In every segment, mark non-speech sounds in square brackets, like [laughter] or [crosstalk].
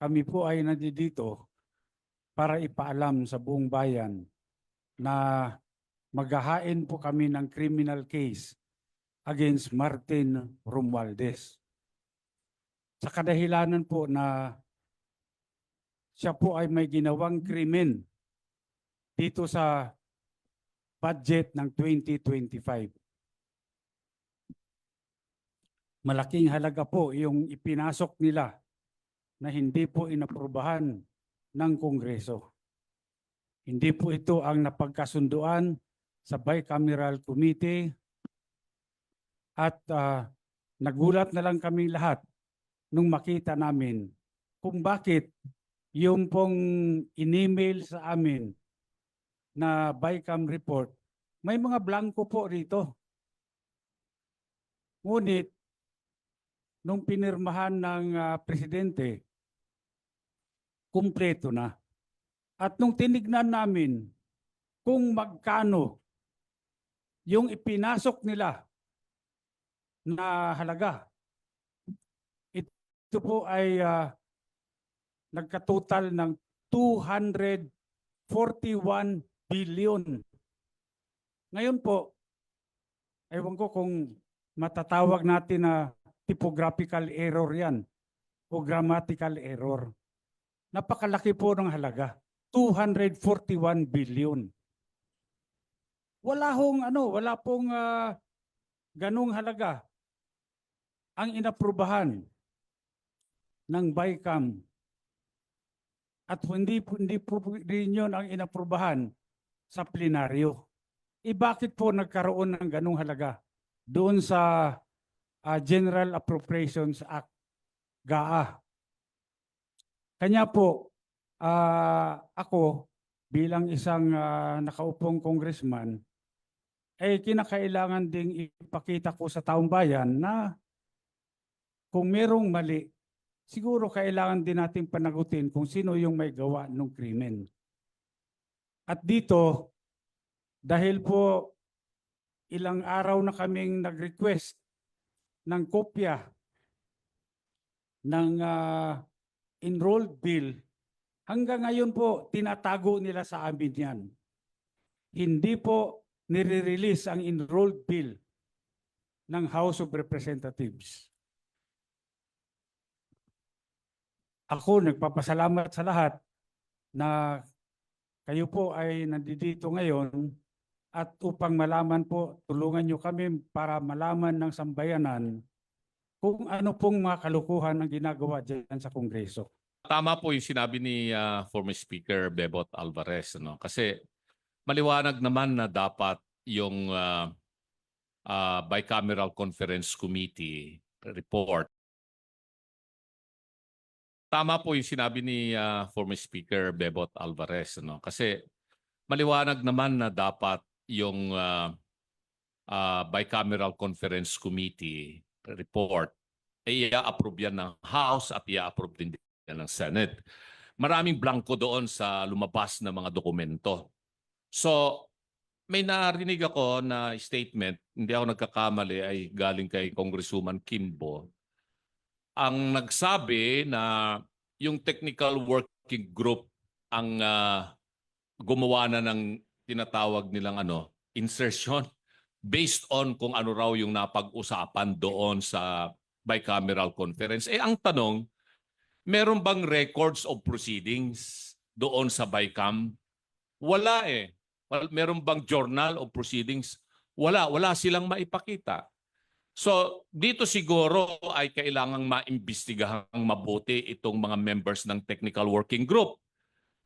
kami po ay nandito para ipaalam sa buong bayan na maghahain po kami ng criminal case against Martin Romualdez. Sa kadahilanan po na siya po ay may ginawang krimen dito sa budget ng 2025. Malaking halaga po yung ipinasok nila na hindi po inaprubahan ng Kongreso. Hindi po ito ang napagkasunduan sa bicameral committee at ah, nagulat na lang kami lahat nung makita namin kung bakit yung pong in-email sa amin na BICAM report, may mga blanco po rito. Ngunit, nung pinirmahan ng ah, presidente, kumpleto na. At nung tinignan namin kung magkano yung ipinasok nila na halaga, ito po ay ah, nagkatotal ng 241 billion. Ngayon po, ewan ko kung matatawag natin na typographical error yan o grammatical error. Napakalaki po ng halaga. 241 billion. Wala hong ano, wala pong ah, ganung halaga ang inaprubahan ng BICAM at hindi hindi po rin yun ang inaprubahan sa plenaryo. E bakit po nagkaroon ng ganung halaga doon sa ah, General Appropriations Act, GAA? Kanya po, ah, ako bilang isang ah, nakaupong congressman, eh kinakailangan ding ipakita ko sa taong bayan na kung merong mali, siguro kailangan din nating panagutin kung sino yung may gawa ng krimen. At dito, dahil po ilang araw na kaming nag-request ng kopya ng ah, enrolled bill, hanggang ngayon po tinatago nila sa amin yan. Hindi po nire-release ang enrolled bill ng House of Representatives. Ako nagpapasalamat sa lahat na kayo po ay nandito ngayon at upang malaman po, tulungan nyo kami para malaman ng sambayanan kung ano pong mga kalukuhan ang ginagawa dyan sa Kongreso. Tama po yung sinabi ni ah, former Speaker Bebot Alvarez. No? Kasi maliwanag naman na dapat yung ah, ah, Bicameral Conference Committee report. Tama po yung sinabi ni ah, former Speaker Bebot Alvarez. No? Kasi maliwanag naman na dapat yung ah, ah, Bicameral Conference Committee report ay i-approve yan ng House at i-approve din yan ng Senate. Maraming blanco doon sa lumabas na mga dokumento. So, may narinig ako na statement, hindi ako nagkakamali, ay galing kay Congresswoman Kimbo. Ang nagsabi na yung technical working group ang ah, gumawa na ng tinatawag nilang ano, insertion based on kung ano raw yung napag-usapan doon sa bicameral conference. Eh ang tanong, meron bang records of proceedings doon sa BICAM? Wala eh. Meron bang journal of proceedings? Wala. Wala silang maipakita. So, dito siguro ay kailangang maimbestigahang mabuti itong mga members ng technical working group.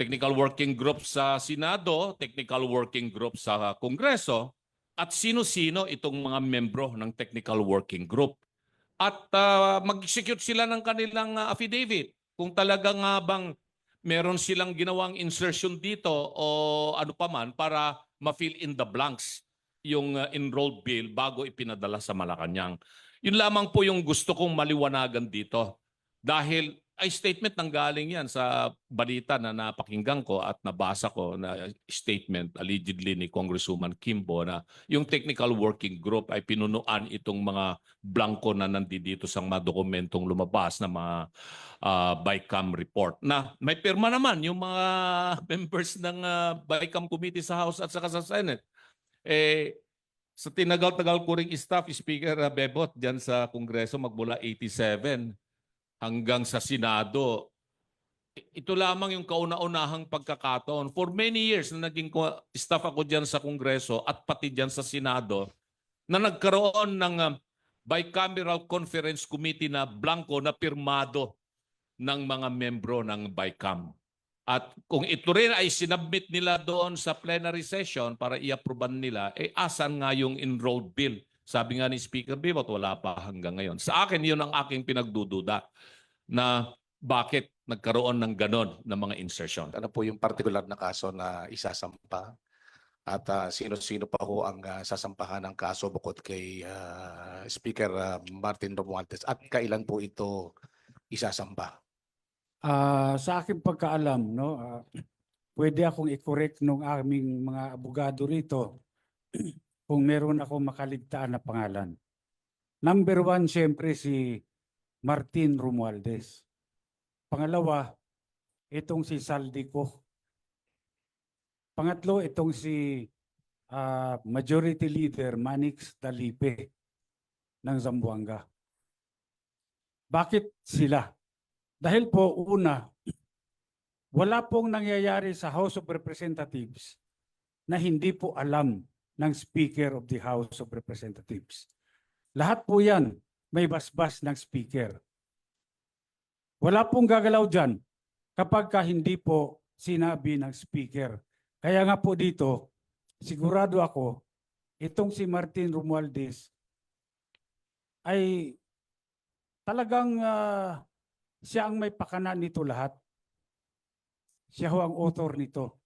Technical working group sa Senado, technical working group sa Kongreso, at sino-sino itong mga membro ng technical working group at ah, mag-execute sila ng kanilang ah, affidavit. Kung talaga nga bang meron silang ginawang insertion dito o ano pa man para ma-fill in the blanks yung ah, enrolled bill bago ipinadala sa Malacanang. Yun lamang po yung gusto kong maliwanagan dito. Dahil ay statement nang galing yan sa balita na napakinggan ko at nabasa ko na statement allegedly ni Congresswoman Kimbo na yung technical working group ay pinunuan itong mga blanco na nandito sa mga dokumentong lumabas na mga ah, BICAM report na may pirma naman yung mga [laughs] members ng ah, BICAM committee sa House at saka sa Senate. Eh, sa tinagal-tagal ko ring staff, Speaker Bebot, dyan sa Kongreso magmula 87 hanggang sa Senado, ito lamang yung kauna-unahang pagkakataon. For many years na naging staff ako dyan sa Kongreso at pati dyan sa Senado, na nagkaroon ng ah, bicameral conference committee na blanco na pirmado ng mga membro ng BICAM. At kung ito rin ay sinabmit nila doon sa plenary session para i-approvean nila, eh asan nga yung enrolled bill? Sabi nga ni Speaker Bibot, wala pa hanggang ngayon. Sa akin, yun ang aking pinagdududa na bakit nagkaroon ng ganon na mga insertion. ano po yung particular na kaso na isasampa at ah, sino-sino pa ho ang ah, sasampahan ng kaso bukod kay ah, Speaker ah, Martin Romualdez at kailan po ito isasampa? Ah, sa aking pagkaalam, no, ah, pwede akong i-correct nung aming mga abogado rito kung meron ako makaligtaan na pangalan. Number one, siyempre si Martin Romualdez. Pangalawa, itong si Saldico. Pangatlo, itong si ah, Majority Leader Manix Dalipe ng Zamboanga. Bakit sila? Dahil po una, wala pong nangyayari sa House of Representatives na hindi po alam ng Speaker of the House of Representatives. Lahat po yan may basbas ng Speaker. Wala pong gagalaw dyan kapag ka hindi po sinabi ng Speaker. Kaya nga po dito, sigurado ako, itong si Martin Romualdez ay talagang ah, siya ang may pakanan nito lahat. Siya ho ang author nito.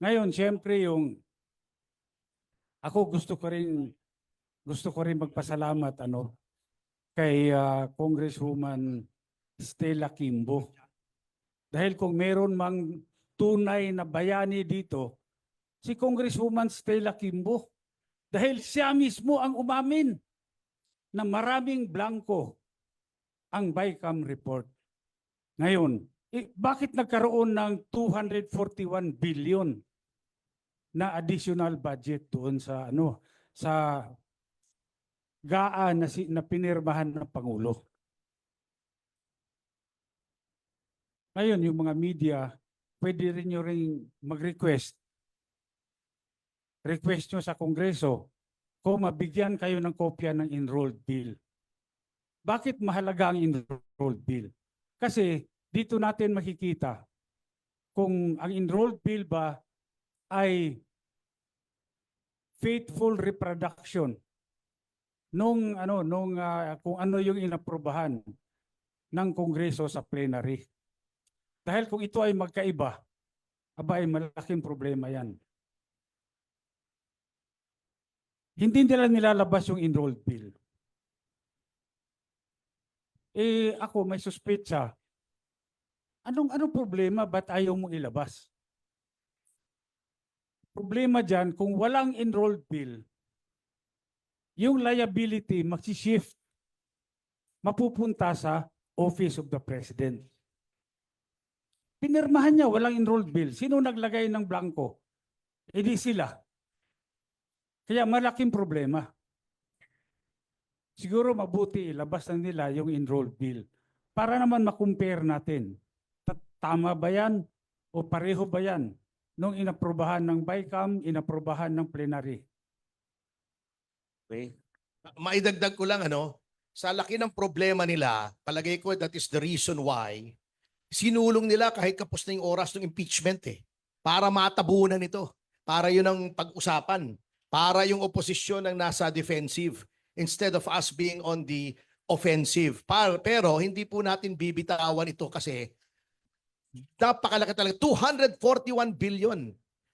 Ngayon, siyempre yung ako gusto ko rin gusto ko rin magpasalamat ano kay ah, Congresswoman Stella Kimbo. Dahil kung meron mang tunay na bayani dito, si Congresswoman Stella Kimbo. Dahil siya mismo ang umamin na maraming blanco ang BICAM report. Ngayon, eh, bakit nagkaroon ng 241 billion na additional budget doon sa ano sa GAA na, si, na pinirmahan ng Pangulo? Ngayon, yung mga media, pwede rin nyo rin mag-request. Request nyo sa Kongreso kung mabigyan kayo ng kopya ng enrolled bill. Bakit mahalaga ang enrolled bill? Kasi dito natin makikita kung ang enrolled bill ba ay faithful reproduction nung ano nung ah, kung ano yung inaprubahan ng Kongreso sa plenary. Dahil kung ito ay magkaiba, aba ay malaking problema yan. Hindi nila nilalabas yung enrolled bill. Eh ako may suspetsa. Anong anong problema ba't ayaw mo ilabas? Problema diyan kung walang enrolled bill, yung liability magsi-shift mapupunta sa Office of the President. Pinirmahan niya walang enrolled bill. Sino naglagay ng blanco? Eh di sila. Kaya malaking problema. Siguro mabuti ilabas na nila yung enrolled bill para naman makumpare natin. Ta- Tama ba yan o pareho ba yan nung inaprobahan ng BICAM, inaprobahan ng plenary? Okay. Maidagdag ko lang ano, sa laki ng problema nila, palagay ko that is the reason why sinulong nila kahit kapos na yung oras ng impeachment eh. Para matabunan ito. Para yun ang pag-usapan. Para yung oposisyon ang nasa defensive instead of us being on the offensive. Pa- pero hindi po natin bibitawan ito kasi napakalaki talaga. 241 billion.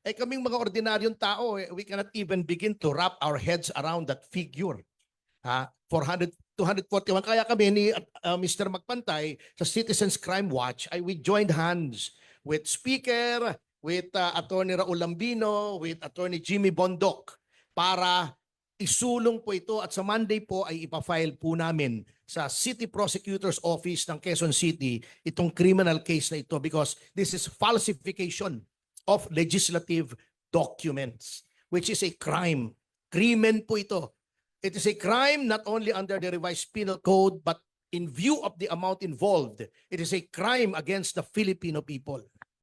Eh kaming mga ordinaryong tao, eh, we cannot even begin to wrap our heads around that figure. Ha? 400 241 kaya kami ni uh, Mr. Magpantay sa Citizens Crime Watch ay we joined hands with Speaker, with uh, Attorney Raul Lambino, with Attorney Jimmy Bondoc para isulong po ito at sa Monday po ay ipafile po namin sa City Prosecutor's Office ng Quezon City itong criminal case na ito because this is falsification of legislative documents which is a crime. Krimen po ito. It is a crime not only under the revised penal code but in view of the amount involved, it is a crime against the Filipino people.